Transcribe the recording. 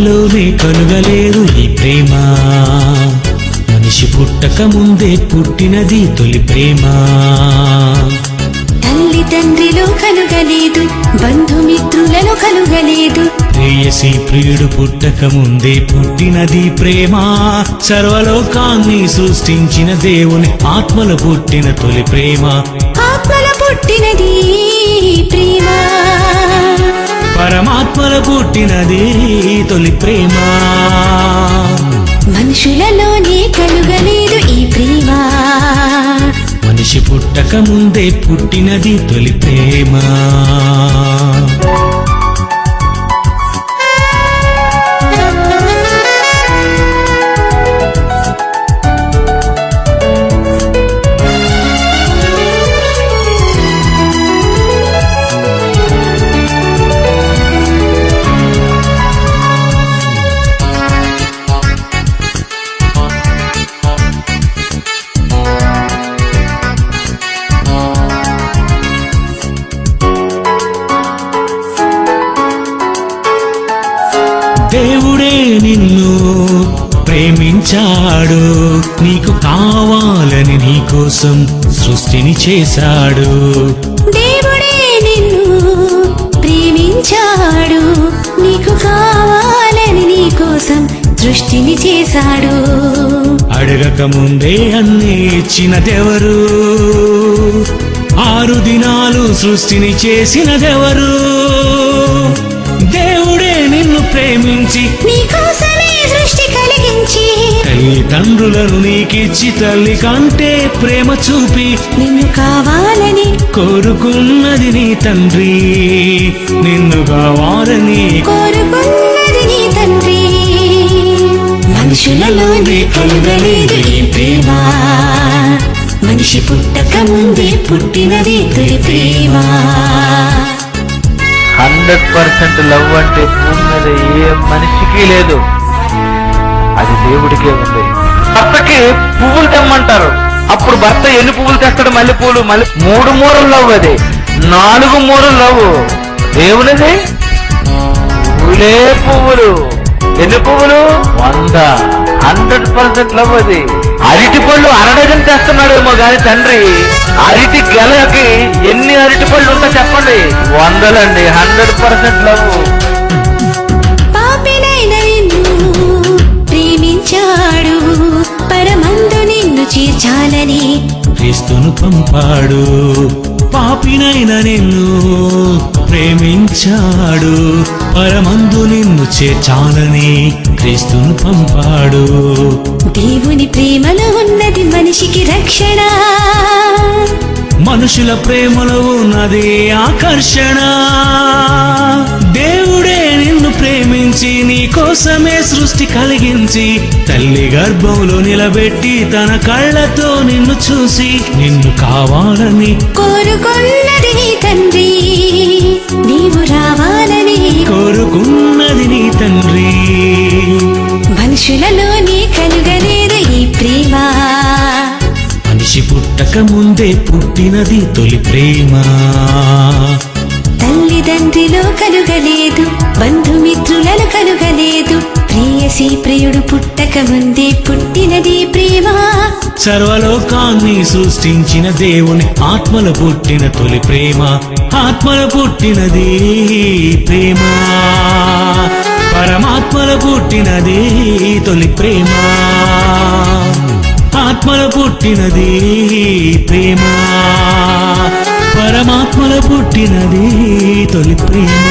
మనుషులలోనే కలుగలేదు ఈ ప్రేమ. మనిషి పుట్టక ముందే పుట్టినది తొలి ప్రేమ. తల్లి తండ్రిలో కలుగలేదు బంధుమిత్రులలో కలుగలేదు ప్రేయసి ప్రియుడు పుట్టక ముందే పుట్టినది ప్రేమ. సర్వలోకాన్ని సృష్టించిన దేవుని ఆత్మలు పుట్టిన తొలి ప్రేమ. ఆత్మల పుట్టినది ప్రేమ. పరమాత్మల పుట్టినది తొలి ప్రేమ. మనుషులలోనే కలుగలేదు ఈ ప్రేమ. మనిషి పుట్టక ముందే పుట్టినది తొలి ప్రేమ. ప్రేమించాడు నీకు కావాలని నీకోసం సృష్టిని చేశాడు. దేవుడే నిన్ను ప్రేమించాడు. నీకు కావాలని నీ కోసం సృష్టిని చేశాడు. అడగక ముందే అన్ని ఇచ్చినదెవరు ఆరు దినాలు సృష్టిని చేసినదెవరు? దేవుడే నిన్ను ప్రేమించి నీ కోసమే సృష్టి కలిగించి తల్లిదండ్రులను నీకిచ్చి తల్లి కంటే ప్రేమ చూపి నిన్ను కావాలని కోరుకున్నది నీ తండ్రి. నిన్ను కావాలని కోరుకున్నది నీ తండ్రి. మనుషులలోనే కలుగలేదు ఈ ప్రేమ. మనిషి పుట్టక ముందే పుట్టినది తొలి ప్రేమ. హండ్రెడ్ పర్సెంట్ లవ్ అంటే భూమి మీద ఏ మనిషికి లేదు. అది దేవుడికే ఉంది. భర్తకి పువ్వులు తెమ్మంటారు. అప్పుడు భర్త ఎన్ని పువ్వులు తెస్తాడు? మల్లె పువ్వులు మళ్ళీ మూడు మూరలు లవ్ అది. నాలుగు మూరలు లవ్. దేవునిది పువ్వులే పువ్వులు. ఎన్ని పువ్వులు? వంద. హండ్రెడ్ పర్సెంట్ లవ్ అది. అరటి పళ్ళు అరడజన్ తెస్తున్నాడేమో గాని తండ్రి అరటి గెలకి ఎన్ని అరటి పళ్ళు ఉంటా చెప్పండి? వందలండి. Hundred percent love. చేర్చాలని క్రీస్తును పంపాడు. పాపినైన నిన్ను ప్రేమించాడు. పరమందు నిన్ను చేర్చాలని క్రీస్తును పంపాడు. దేవుని ప్రేమలో ఉన్నది మనిషికి రక్షణ. మనుషుల ప్రేమలో ఉన్నది ఆకర్షణ. దేవుడే నిన్ను ప్రేమించి నీ కోసమే సృష్టి కలిగించి తల్లి గర్భంలో నిలబెట్టి తన కళ్ళతో నిన్ను చూసి నిన్ను కావాలని కోరుకున్నది నీ తండ్రి నీవు రావాలని కోరుకున్నది నీ తండ్రి. మనుషులలోనే కలుగలేదు ఈ ప్రేమ. మనిషి పుట్టక ముందే పుట్టినది తొలి ప్రేమ. తల్లిదండ్రిలో కలుగలేదు బంధుమిత్రులను కలుగలేదు. ప్రేయసి ప్రియుడు పుట్టక ముందే పుట్టినది ప్రేమ. సర్వలోకాన్ని సృష్టించిన దేవుని ఆత్మల పుట్టిన తొలి ప్రేమ. ఆత్మల పుట్టినది ప్రేమ. పరమాత్మల పుట్టినది తొలి ప్రేమ. ఆత్మల పుట్టినది ప్రేమ. పరమాత్మల పుట్టినది తొలి ప్రేమ.